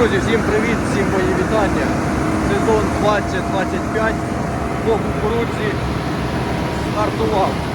Друзі, всім привіт, всім мої вітання. Сезон 2025 по кукурудзі стартував.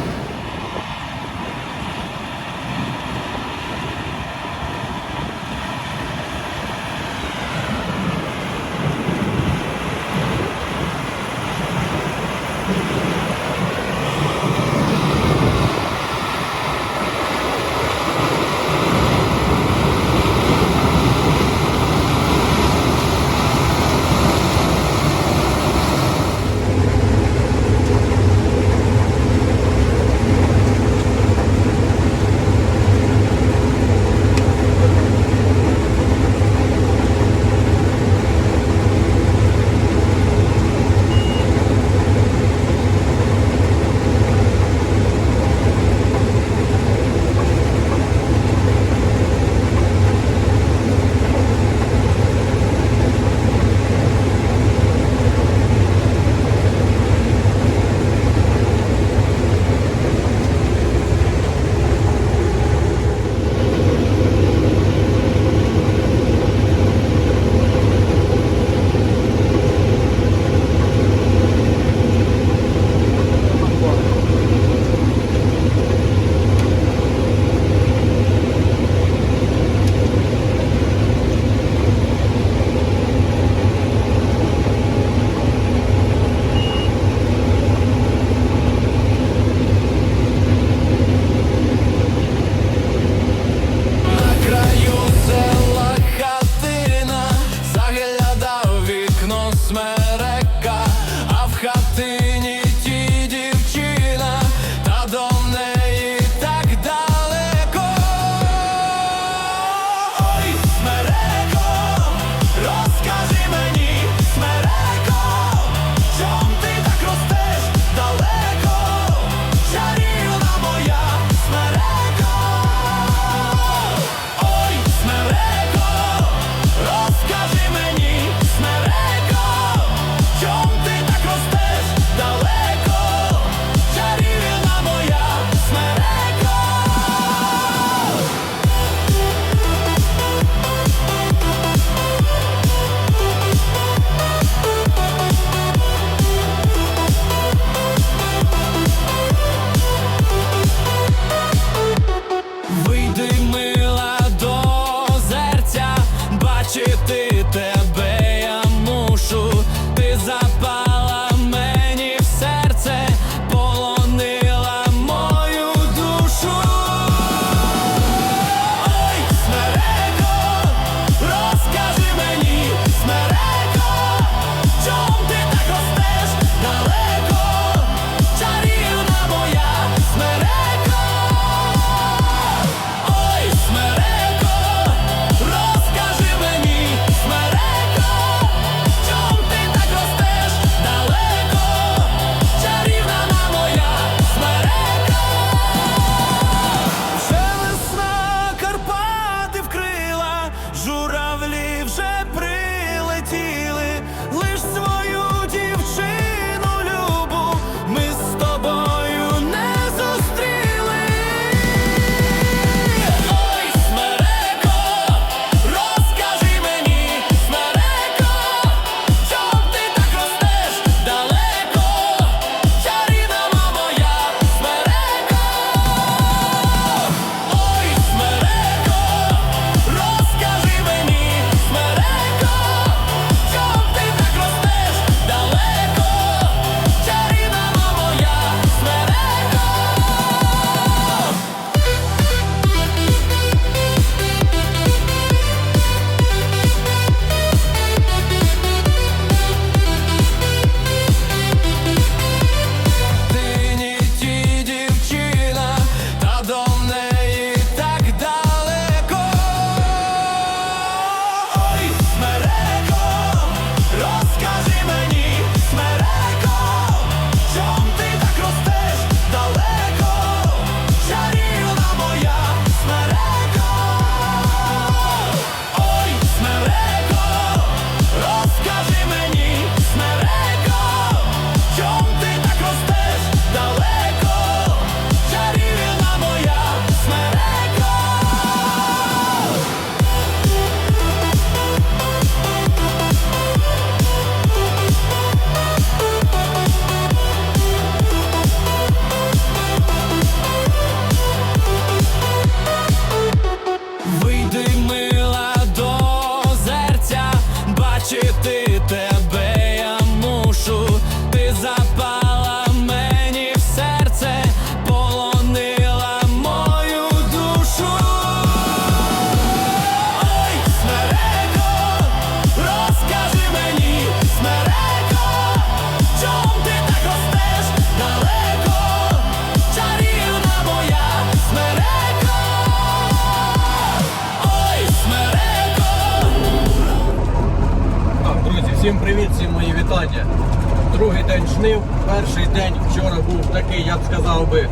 Другий день жнив. Перший день вчора був такий, я б сказав би,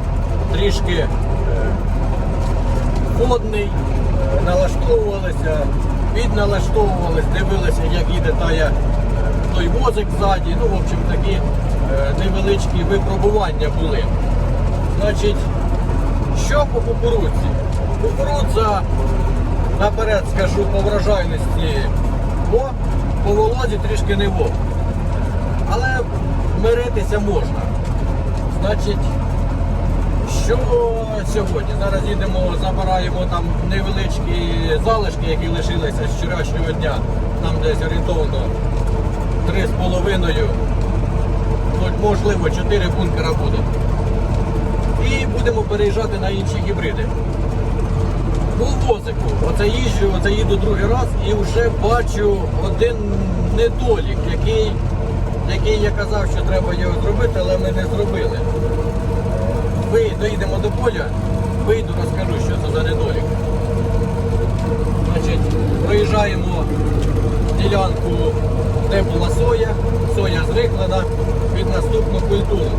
трішки водний. Е, Налаштовувалися, відналаштовувалися, дивилися, як їде тая, е, той возик ззаді. Ну, в общем, такі е, невеличкі випробування були. Значить, що по кукурудзі? Кукурудза, наперед скажу, по врожайності во, по володі трішки не во. Але миритися можна. Значить, що сьогодні? Зараз їдемо, забираємо там невеличкі залишки, які лишилися з вчорашнього дня. Там десь орієнтовно 3,5, ну, можливо 4 бункера буде. І будемо переїжджати на інші гібриди. По возику, оце їжджу, оце їду другий раз і вже бачу один недолік, який, який я казав, що треба його зробити, але ми не зробили. Ви доїдемо до поля, вийду, розкажу, що це за недолік. Значить, проїжджаємо ділянку, де була соя, соя зриклена під наступну культуру.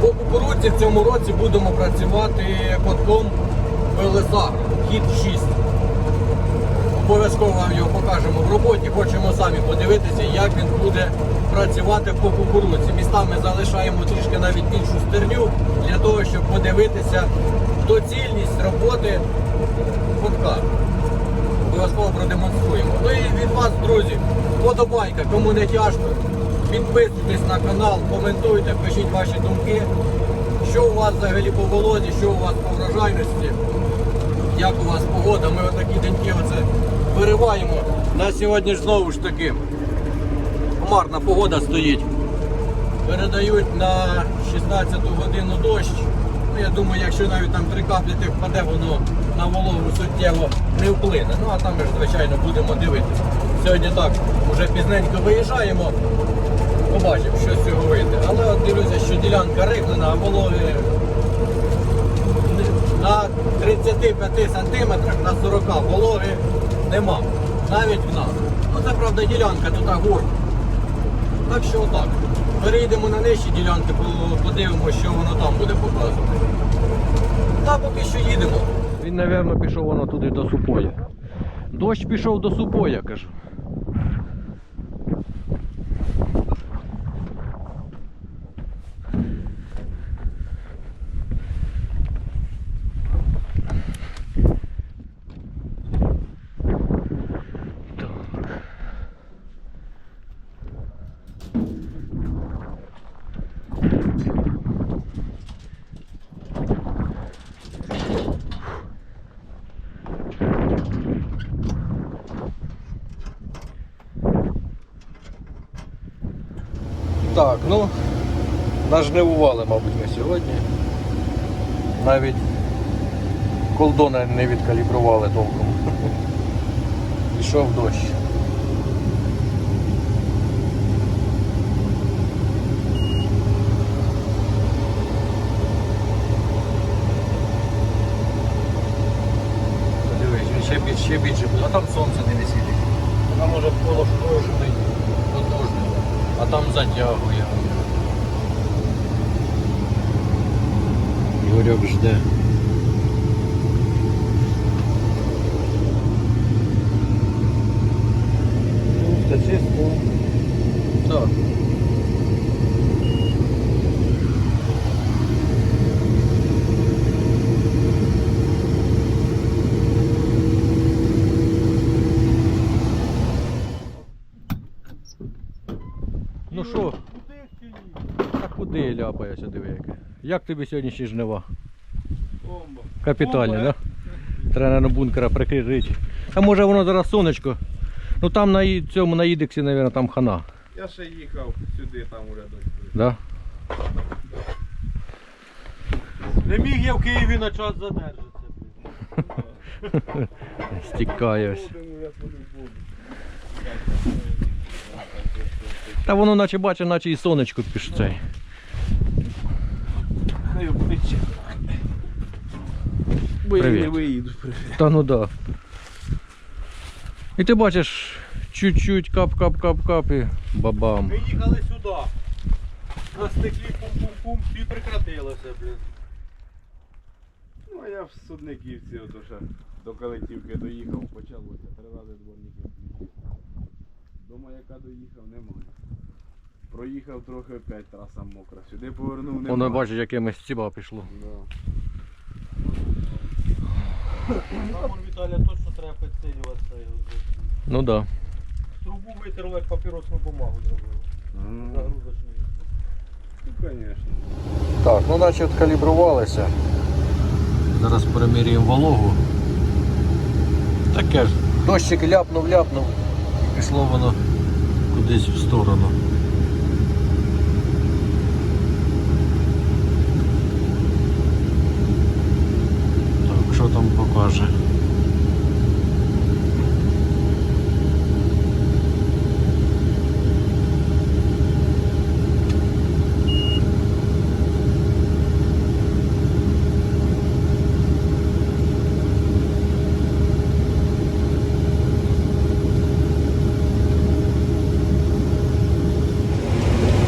По кукурудзі в цьому році будемо працювати котком Велесагро, хід 6. Обов'язково вам його покажемо в роботі. Хочемо самі подивитися, як він буде працювати по кукурудзі. Містами залишаємо трішки навіть іншу стерню для того, щоб подивитися доцільність роботи котка. Обов'язково продемонструємо. Ну і від вас, друзі, подобайка, кому не тяжко. Підписуйтесь на канал, коментуйте, пишіть ваші думки. Що у вас взагалі по володі, що у вас по врожайності, як у вас погода. Ми отакі деньки оце вириваємо. На сьогодні ж знову ж таки хмарна погода стоїть. Передають на 16 годину дощ. Ну, я думаю, якщо навіть там три каплі ти впаде, воно на вологу суттєво не вплине. Ну а там ми ж, звичайно, будемо дивитися. Сьогодні так, вже пізненько виїжджаємо, побачимо, що з цього вийде. Але от дивлюся, що ділянка риблена, а вологи на 35 сантиметрах на 40 вологи нема. Навіть в нас. Ну це правда ділянка тут гор. Так що отак. Перейдемо на нижчі ділянки, по- подивимося, що воно там буде показувати. Та поки що їдемо. Він, мабуть, пішов воно туди до супоя. Дощ пішов до супоя, кажу. Так, ну, нажнивували, мабуть, ми сьогодні. Навіть колдона не відкалібрували толком. Пішов дощ. Подивись, він ще більше, ще більше буде. А там сонце не світить. Вона може полошкожений, потужний, а там затягує. Ігорьок жде. Та чисто. Так. Ну що, а куди ляпаєшся, диви яке? Як тобі сьогоднішні жнива? Бомба. Капітальні, так? Да? Треба на бункера прикрити. А може воно зараз сонечко. Ну там на цьому на ідексі, мабуть, там хана. Я ще їхав сюди, там уже дощ. Да? Не міг я в Києві на час задержатися. По-любому. Та воно наче бачить, наче і сонечко пішло Хай обличчя. Бо я не виїду. Та ну да. І ти бачиш, Чуть-чуть кап-кап-кап-кап і бабам. Ми їхали сюди. На стеклі пум-пум-пум і прекратилося, блін. Ну, а я в судниківці ото ще до Калитівки доїхав, почалося. Три рази дворники включив. До маяка доїхав, немає. Проїхав трохи опять траса мокра. Сюди повернув, немає. Воно бачиш, якимось ціба пішло. Там он Віталя точно треба підсилювати цей. Ну так. Да. Трубу витерли, як папіросну бумагу зробили. Ага. Загрузочну. Ну, звісно. Так, ну наче калібрувалися. Зараз перемірюємо вологу. Таке ж. Дощик ляпнув, ляпнув. І пішло воно кудись в сторону. Покаже?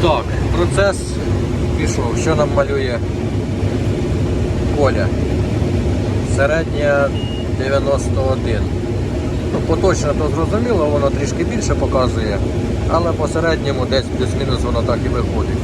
Так, процес пішов. Що нам малює Коля? Середня 91. Ну, поточно то зрозуміло, воно трішки більше показує, але по середньому десь плюс-мінус воно так і виходить.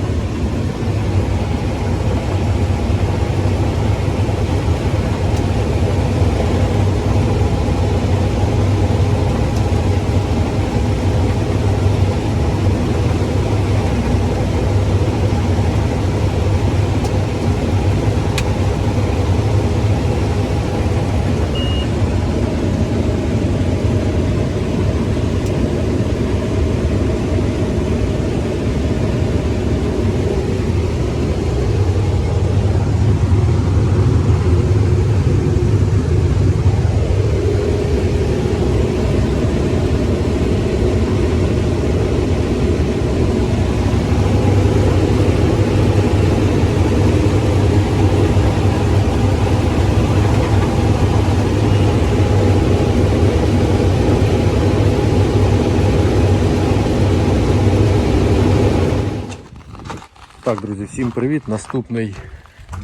Так, друзі, всім привіт. Наступний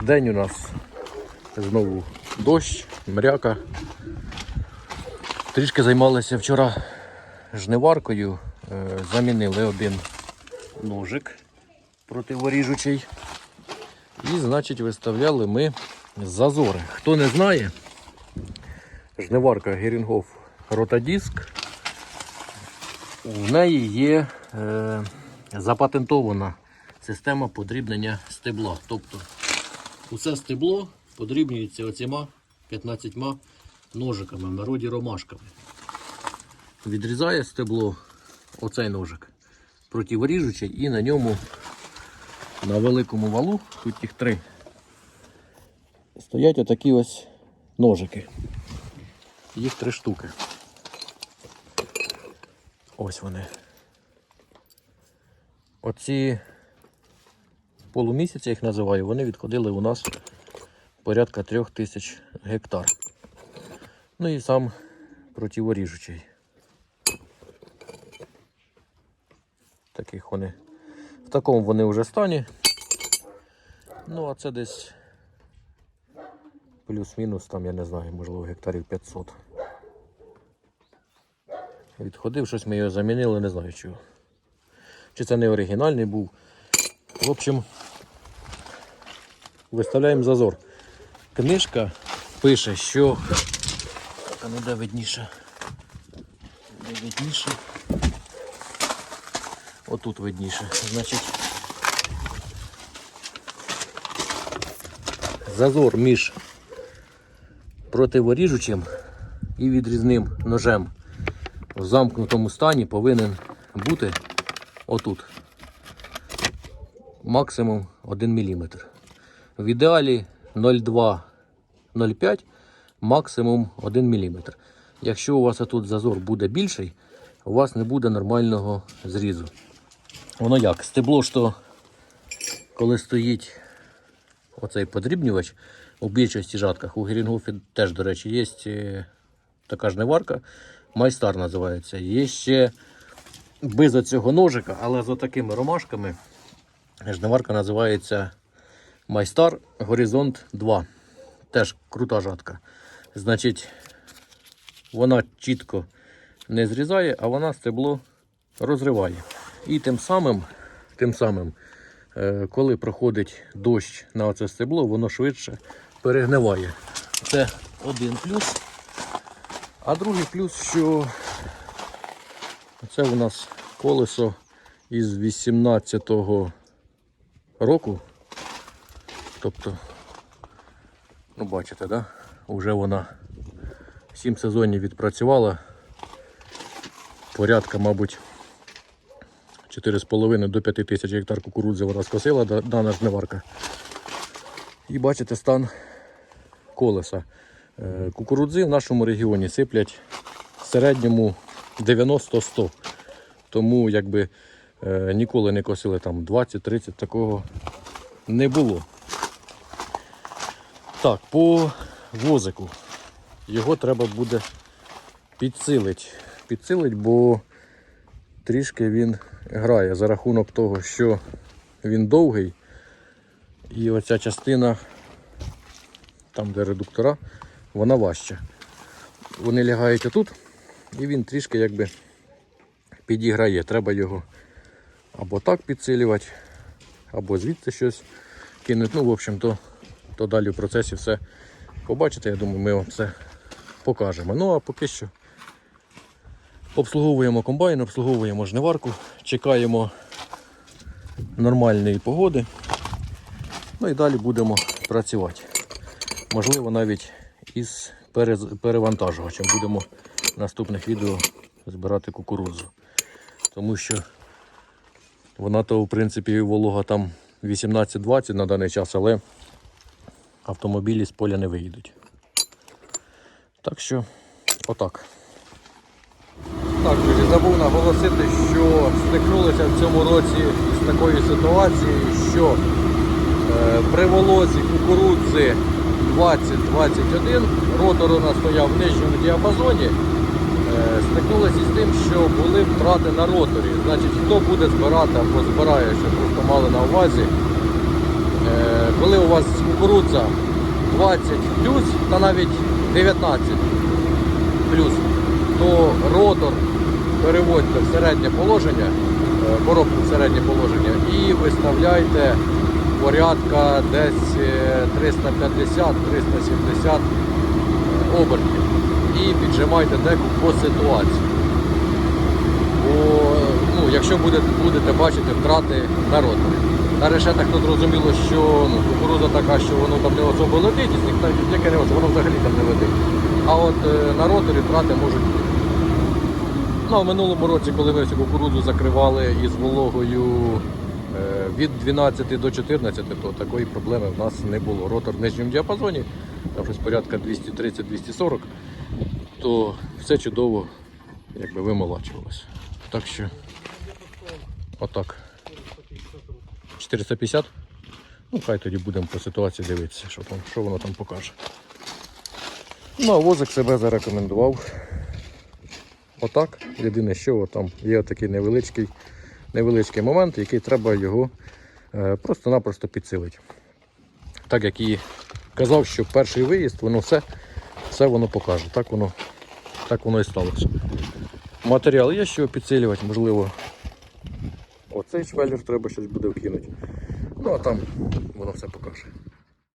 день у нас знову дощ, мряка. Трішки займалися вчора жниваркою, Е, замінили один ножик противоріжучий. І, значить, виставляли ми зазори. Хто не знає, жниварка Герінгоф Ротадиск. У неї є е, запатентована система подрібнення стебла. Тобто усе стебло подрібнюється оціма 15 ножиками, в народі ромашками. Відрізає стебло оцей ножик противоріжучий і на ньому на великому валу, тут їх три, стоять отакі ось ножики. Їх три штуки. Ось вони. Оці полумісяця їх називаю, вони відходили у нас порядка трьох тисяч гектар. Ну і сам противоріжучий. Таких вони. В такому вони вже стані. Ну, а це десь плюс-мінус, там, я не знаю, можливо, гектарів 500. Відходив, щось ми його замінили, не знаю чого. Чи це не оригінальний був. В общем, виставляємо зазор. Книжка пише, що. Так, а ну де видніше. Де видніше. Отут видніше. Значить. Зазор між противоріжучим і відрізним ножем в замкнутому стані повинен бути отут максимум 1 мм. В ідеалі 0,2-0,5 максимум 1 мм. Якщо у вас тут зазор буде більший, у вас не буде нормального зрізу. Воно як? Стебло, що коли стоїть оцей подрібнювач у більшості жатках, у Герінгофі теж, до речі, є е, така жниварка, майстар називається. Є ще без оцього ножика, але з такими ромашками. Жниварка називається Майстар Горизонт 2. Теж крута жатка. Значить, вона чітко не зрізає, а вона стебло розриває. І тим самим, тим самим е, коли проходить дощ на оце стебло, воно швидше перегниває. Це один плюс. А другий плюс, що це у нас колесо із 18-го року. Тобто, ну бачите, да? Уже вона 7 сезонів відпрацювала. Порядка, мабуть, 4,5 до 5 тисяч гектар кукурудзи вона скосила дана жниварка. І бачите стан колеса. Е, Кукурудзи в нашому регіоні сиплять в середньому 90-100. Тому якби ніколи не косили там 20-30, такого не було. Так, по возику. Його треба буде підсилити. Підсилить, бо трішки він грає за рахунок того, що він довгий. І оця частина, там де редуктора, вона важча. Вони лягають отут, і він трішки якби підіграє. Треба його або так підсилювати, або звідси щось кинути. Ну, в общем, то, то далі в процесі все побачите. Я думаю, ми вам все покажемо. Ну а поки що обслуговуємо комбайн, обслуговуємо жниварку, чекаємо нормальної погоди. Ну і далі будемо працювати. Можливо, навіть із перевантажувачем будемо в наступних відео збирати кукурудзу. Тому що вона то, в принципі, волога там 18-20 на даний час, але автомобілі з поля не виїдуть. Так що, отак. Так, друзі, забув наголосити, що стикнулися в цьому році з такою ситуацією, що е, при волозі кукурудзи 20-21 ротор у нас стояв в нижньому діапазоні. Е, стикнулися з тим, що були втрати на роторі. Значить, хто буде збирати або збирає, що просто мали на увазі. Е, коли у вас кукурудза 20 плюс та навіть 19 плюс, то ротор переводьте в середнє положення, е, коробку в середнє положення і виставляйте порядка десь е, 350-370 обертів. І піджимайте деку по ситуації. Бо ну, якщо будете, будете бачити втрати на роторі. На решетах то зрозуміло, що ну, кукуруза така, що воно там не особо летить, і яке не особо, воно взагалі там не летить. А от е, на роторі втрати можуть бути. Ну, в минулому році, коли ми цю кукурудзу закривали із вологою е, від 12 до 14, то такої проблеми в нас не було. Ротор в нижньому діапазоні, там щось порядка 230-240, то все чудово якби вимолачувалося. Так що, отак. 450? Ну, хай тоді будемо по ситуації дивитися, що, там, що воно там покаже. Ну, а возик себе зарекомендував. Отак. Єдине, що там є такий невеличкий, невеличкий момент, який треба його е, просто-напросто підсилити. Так як і казав, що перший виїзд, воно все, все воно покаже. Так воно, так воно і сталося. Матеріал є, що підсилювати, можливо, оцей швеллер треба щось буде вкинути. Ну а там воно все покаже.